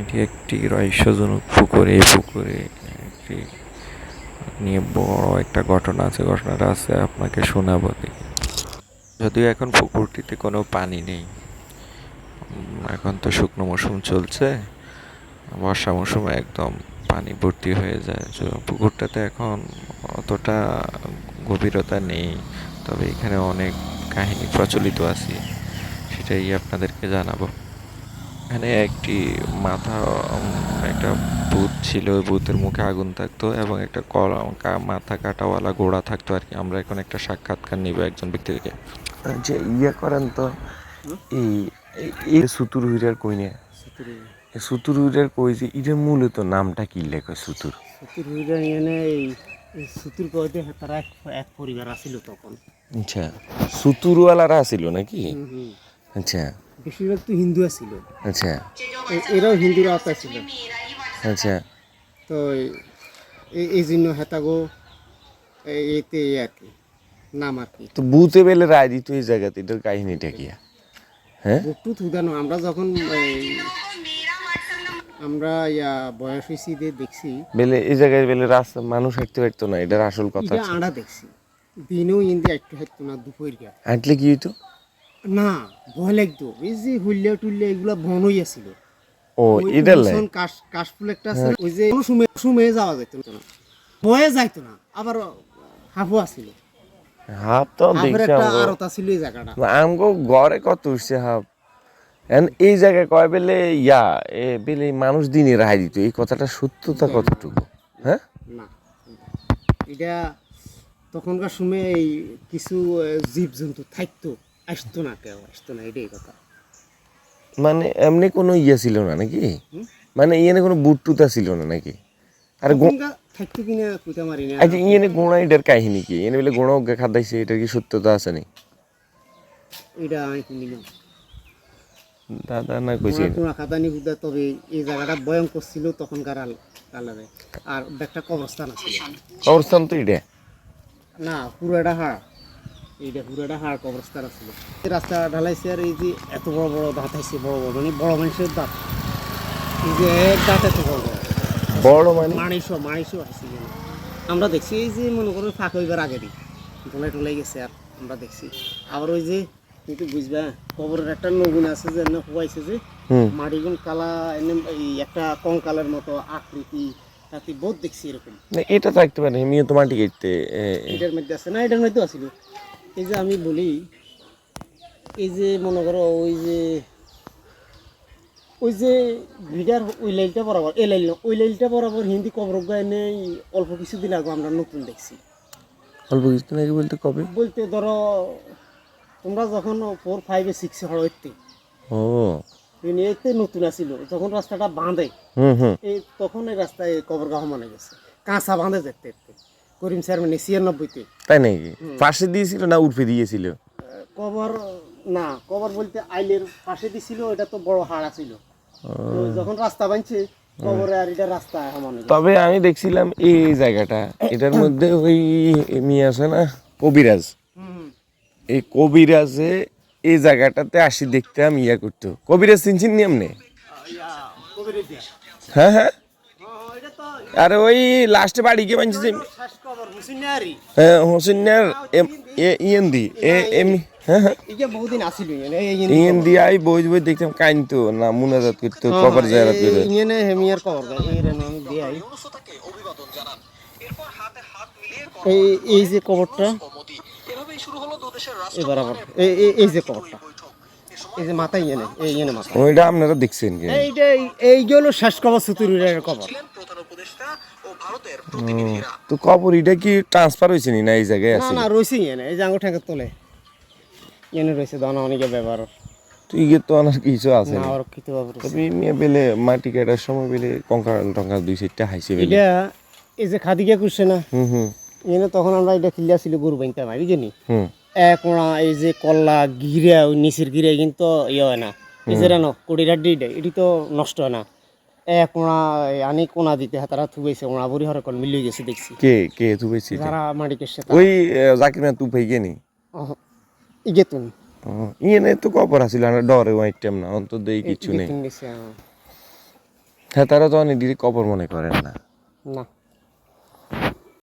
এটি একটি রহস্যজনক পুকুর এই পুকুরে একটি নিয়ে বড় একটা ঘটনা আছে, ঘটনাটা আছে, আপনাকে শোনাবো যদিও এখন পুকুরটিতে কোনো পানি নেই এখন তো শুকনো মৌসুম চলছে, বর্ষা মৌসুমে একদম পানি ভর্তি হয়ে যায়। পুকুরটাতে এখন অতটা গভীরতা নেই, তবে এখানে অনেক কাহিনী প্রচলিত আছে, সেটাই আপনাদেরকে জানাব। এখানে একটি মাথা একটা ভূত ছিল ওই ভূতের মুখে আগুন থাকতো এবং একটা কলা কা- মাথা কাটাওয়ালা ঘোড়া থাকতো আর কি। আমরা এখন একটা সাক্ষাৎকার নিব একজন ব্যক্তি থেকে যে ইয়ে করেন তো এই সুতুর হুইরার কই না? সুতুর হুইরার কই যে এটার মূলত নামটা কি লেখে সুতুর? সুতির হুইরা এনে এই সুতির কয়তে তারা এক এক পরিবার আছিল তখন। আচ্ছা সুতুরওয়ালারা ছিল নাকি? আচ্ছা। বেশিরভাগ তো হিন্দু আছিল আচ্ছা। এরাও হিন্দুর আওতা ছিল। আচ্ছা। তো এই- জন্য হেতাগো এতে আর কি নাম আর কি। তো বুতে বেলে রায় দিত এই জায়গাতে এটার কাহিনীটা কি? হ্যাঁ? বুকটু থুদানো আমরা যখন আমরা ইয়া বয়স হয়েছি দেখছি। বেলে এই জায়গায় বেলে রাস্তা মানুষ হাঁটতে পারতো না এটার আসল কথা আড়া দেখছি। দিনেও ইন্দি একটু হাঁটতো না দুপুর গিয়া। হাঁটলে কি হইতো? না ভয় লাগতো এই যে হুল্লিয়া টুল্লিয়া এগুলা বনই আছিল ও এটার লাই ভীষণ কাশ কাশফুল একটা আছে ওই যে কোনো সময় সময়ে যাওয়া যেত না। বয়ে যাইতো না আবার হাফু আছিল হাফ তো দেখছি একটা আমগো আরত আছিল এই জায়গাটা। আমগো ঘরে কত উঠছে হাফ? এন এই জায়গায় কয় বেলে ইয়া এ বেলে মানুষ দিনে রায় দিত। এই কথাটা সত্যতা কতটুকু? হ্যাঁ? না। এটা তখনকার সময় এই কিছু জীব জন্তু থাকতো আসতো না কেউ আসতো না এটাই কথা। মানে এমনি কোনো ইয়ে ছিল না নাকি? মানে ইয়েনে কোনো বুট টুতা ছিল না নাকি? আর থাকতো কিনা কুইতা মারি না। আচ্ছা ইয়েনে গোড়া এটার কাহিনী কি? এনে বলে গোড়া অজ্ঞা খাদাইছে এটার কি সত্যতা আছে নি এটা আমি শুনিলাম দাদা না কইছে। কোনা খাদানি হুদা তবে এই জায়গাটা ভয়ঙ্কর ছিল তখনকার আল আলাদা। আর একটা কবরস্থান আছে। কবরস্থান তো এটা? না পুরোটা হাড় এইটা পুরোটা হাড় এই রাস্তা ঢালাইছে আর এই যে এত বড় বড় দাঁত আছে বড় বড় মানে বড় মানুষের দাঁত। এই যে এক দাঁত এত বড় বড়। মানে? আছে। আমরা দেখছি এই যে মনে করো ফাঁক হইবার আগে দিই টোলাই টোলাই গেছে আর আমরা দেখছি। আবার ওই যে কিন্তু বুঝবা কবরের একটা নগুন আছে যে এনে হুয়াইছে যে হুম। মাটিগুন কালা একটা কঙ্কালের মতো আকৃতি তাতে বহুত দেখছি এরকম। এটা থাকতে পারে মিও তো মাটি কাটতে এ, এ, এটার মধ্যে আছে না এটার মধ্যে আছিল এই যে আমি বলি এই যে মনে করো ওই যে ওই যে ভিডার ওই লাইলটা বরাবর এই লাইল ওই লাইলটা বরাবর হিন্দি কবর এনে অল্প কিছুদিন আগে আমরা নতুন দেখছি। অল্প কিছুদিন আগে বলতে কবে? বলতে ধরো তোমরা যখন ফোর ফাইভে সিক্সে হড়তে ও। এতে নতুন আসিল যখন রাস্তাটা বাঁধে হুম হুম। এই তখন এই রাস্তায় কবর গাহ মনে গেছে কাঁচা বাঁধে যেতে যেতে করিম স্যার মানে ছিয়ানব্বইতে। তাই নাকি? পাশে দিয়েছিল না উর্ফে দিয়েছিল? কবর না কবর বলতে আইলের পাশে দিছিল এটা তো বড় হাড় ছিল। যখন রাস্তা বানছে কবরে আর এটা রাস্তা। তবে আমি দেখছিলাম এই জায়গাটা এটার মধ্যে ওই মেয়ে আছে না কবিরাজ। হুম, এই কবিরাজে এই জায়গাটাতে আসি দেখতাম ইয়া করতো। কবিরাজ চিনছেন নি আপনি। হ্যাঁ হ্যাঁ। আরে ওই লাস্টে বাড়ি গিয়ে বানছে হোসেনার ইয়েন দি এ এমি হ্যাঁ হ্যাঁ ইগে বহুদিন আসিল ইয়ে, এই দি আই বই বই দেখতাম কাইনতো না মুনাজাত করতো কবর জায়ারাত করে। হেমিয়ার কবর গায় এই দিয়ে এই এই যে কবরটা এবার আবার এই এই- এই যে কবরটা এই যে মাথা ইয়ে নেই এই ইয়ে মাথা ওইটা আপনারা দেখছেন কি? এইটা এই হলো শেষ কবর সুতুরের কবর। তো কবর এটা কি ট্রান্সফার হয়েছে না এই জায়গায় আছে? না রয়েছে ইয়ে এই তোলে। ইয়ে দানা অনেকে ব্যবহার। তুই গিয়ে তো অনেক কিছু আছে না। তবে মেয়ে বেলে মাটি কাটার সময় বেলে কঙ্কাল টঙ্কাল দুই সাইডটা হাইছে বেলে। এটা এই যে খাদিকে করছে না হুম হুম। ইয়ে তখন আমরা এটা খিলিয়া ছিল গরু বাইনতাম বুঝলি হুম। এক ওড়া এই যে কল্লা ঘিরা ওই নিচের ঘিরে কিন্তু ইয়ে হয় না। এই যে রানো কুড়িটা ডিডে এটি তো নষ্ট হয় না। এক এই আনি কোনা দিতে তারা থুবেছে ওড়া বুড়ি হরে কল মিলিয়ে গেছে দেখছি। কে কে পেয়েছি যারা মাটিকে সে ওই জাকির না? পেয়ে গেনি ইগে তুন ইয়ে নে তো কবর আছিল আমরা ডরে ওয়াইট টাইম না অন্তত এই কিছু নেই। হ্যাঁ তারা তো অনেক কবর মনে করেন না। না।